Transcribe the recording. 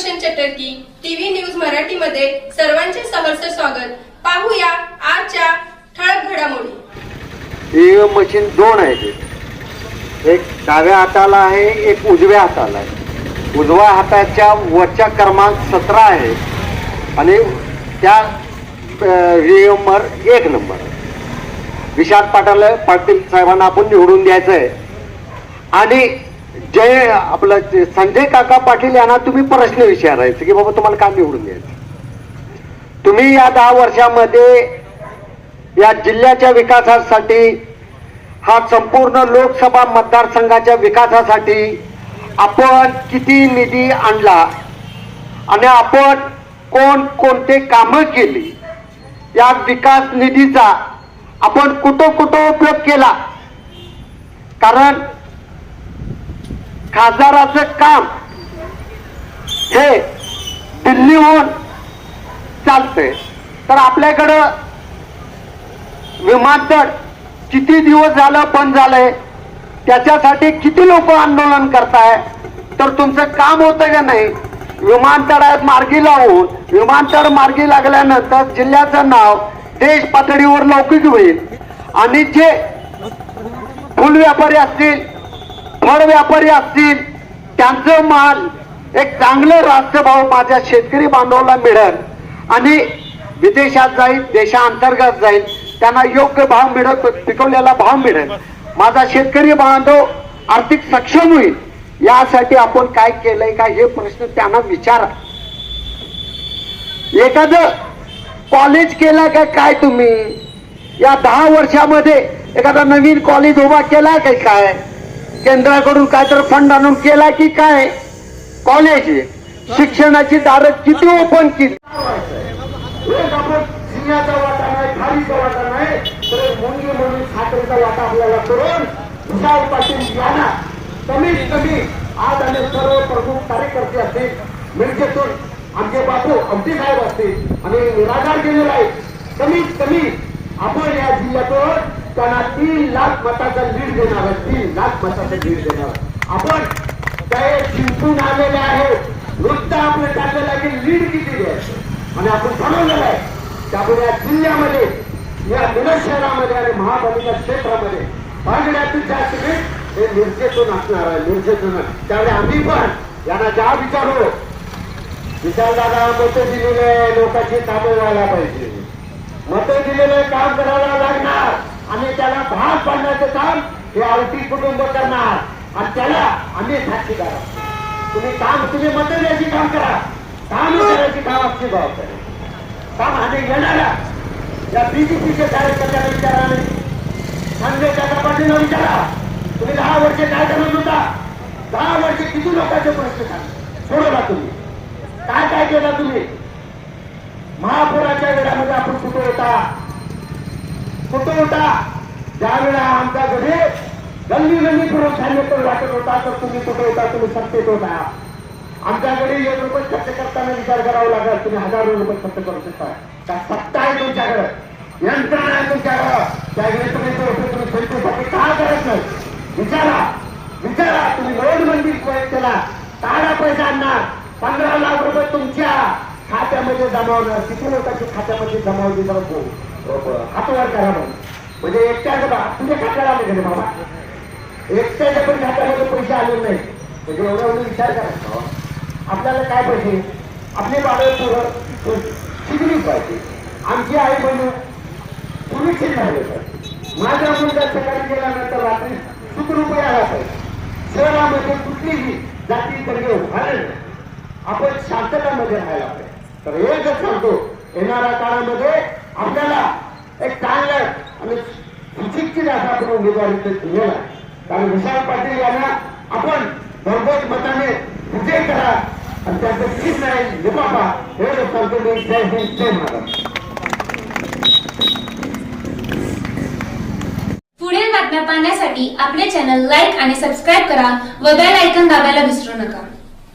Sudarshan चटर्की TV news मराठीमध्ये सर्वांचे सहर्ष स्वागत. पाहूया आजच्या ठळक घडामोडी. ईव्हीएम मशीन दोन आहेत. एक डाव्या हाताला आहे एक उजव्या हाताला आहे. उजव्या हाताच्या वरच्या क्रमांक सतरा आहे आणि त्या ईव्हीएमवर एक नंबर आहे. विशाल पाटील पाटील साहेबांना आपण निवडून द्यायचं आहे आणि जय आपलं संजय काका पाटील यांना तुम्ही प्रश्न विचारायचे की बाबा तुम्हाला काय निवडून द्यायचं? तुम्ही या दहा वर्षामध्ये या जिल्ह्याच्या विकासासाठी हा संपूर्ण लोकसभा मतदारसंघाच्या विकासासाठी आपण किती निधी आणला आणि आपण कोण कोणते कामं केली? या विकास निधीचा आपण कुठं कुठं उपयोग केला? कारण खासदाराचं काम हे दिल्लीहून चालतंय. तर आपल्याकडं विमानतळ किती दिवस झालं बंद झालंय त्याच्यासाठी किती लोक आंदोलन करताय तर तुमचं काम होतं का नाही? विमानतळात मार्गी लावून विमानतळ मार्गी लागल्यानंतर जिल्ह्याचं नाव देश पातळीवर लौकिक होईल. आणि जे फुल व्यापारी असतील फळ व्यापारी असतील त्यांचं माल एक चांगलं राष्ट्रभाव माझ्या शेतकरी बांधवाला मिळेल. आणि विदेशात जाईल देशांतर्गत जाईल त्यांना योग्य भाव मिळत पिकवलेला भाव मिळेल. माझा शेतकरी बांधव आर्थिक सक्षम होईल. यासाठी आपण काय केलंय का हे प्रश्न त्यांना विचारा. एखाद कॉलेज केलं का काय तुम्ही? या दहा वर्षामध्ये एखादा नवीन कॉलेज उभा केला काय काय? केंद्राकडून काय तर फंड आणून केला की काय? कॉलेज शिक्षणाची दारं किती ओपन केली? वाटा नाही वाटा नाही तर एक म्हणून साखरेचा आपल्याला करून विशाल पाटील यांना कमीत कमी आज आणि सर्व प्रमुख कार्यकर्ते असतील मिरजेतून आमचे बापू अमती साहेब असतील आणि निराधार गेलेला आहे कमीत कमी आपण या जिल्ह्यातून त्यांना तीन लाख मताचा लीड देणार आहे तीन लाख मताचा लीड देणार आपण काय जिंकून आलेले आहेत. नुसतं आपलं टाकलेलं की लीड किती द्यायचं? आणि आपण ठरवलेलं आहे त्यामुळे या जिल्ह्यामध्ये या मिरज शहरामध्ये आणि महापालिका क्षेत्रामध्ये भागण्यातील जास्त हे निर्जेतून असणार आहे निर्जेतून त्यामुळे आम्ही पण यांना ज्या विचारू विचारदादा मतं दिलेले लोकांची कामं व्हायला पाहिजे. मतं दिलेले काम करायला लागणार. आणि त्याला भाग पाडण्याचं काम हे आवटी कुटुंब करणार. आणि त्याला आम्ही साक्षीदार तुम्ही काम तुम्ही मतं द्यायची काम करा. काम करायची काम आमची जबाबदारी काम आणि येणाऱ्या या बीजेपीच्या कार्यकर्त्याला विचारा आणि संजय काका पाटीलला विचारा. तुम्ही दहा वर्षे काय करत होता? दहा वर्षे किती लोकांचे प्रश्न सांगा. सोडवला तुम्ही. काय काय केला तुम्ही? महापुराच्या वेळामध्ये आपण कुठे होता? कुठं होता ज्या वेळा आमच्या घरी गल्ली गल्ली फिरून सांगितलं वाटत होता तर तुम्ही कुठे होता तुम्ही सत्तेत होता. आमच्याकडे एक रुपये खर्च करताना विचार करावा लागेल तुम्ही हजारो रुपये खर्च करू शकता. का सत्ता आहे तुमच्याकडे. यंत्रणा आहे तुमच्याकडे. त्यावेळी तुम्ही रुपये तुम्ही सेल्फीसाठी का करत नाही? विचारा. विचारा. तुम्ही नोटबंदी केला. काढा पैसा आणणार. पंधरा लाख रुपये तुमच्या खात्यामध्ये जमावणार किती लोकांच्या खात्यामध्ये जमावली जातो हातवर करा म्हणून म्हणजे एकट्याच बा तुझ्या खात्याला आले कधी बाबा? एकट्याच्या पण खात्यामध्ये पैसे आले नाही म्हणजे एवढा एवढा विचार करा. आपल्याला काय पाहिजे? आपले बाबा पुढं शिकली पाहिजे. आमची आई बहिणी सुरक्षित राहिले पाहिजे. माझ्या मुलगा सकाळी गेल्यानंतर रात्री सुखरूप आला पाहिजे. शहरामध्ये कुठलीही जाती तरी उभारले आपण शांततामध्ये राहायला पाहिजे. तर एकच सांगतो येणाऱ्या काळामध्ये आपल्याला एक चांगलं आणि सुशिक्षित असा आपण उमेदवारी दिलेला कारण विशाल पाटील यांना आपण भरघोस मताने विजय करा. आणि त्याचं ठीक नाही निपापा हे सांगतो मी जय हिंद जय महाराज पुढील बातम्या पाहण्यासाठी आपले चॅनल लाईक आणि सबस्क्राईब करा व बेल आयकन दाबायला विसरू नका.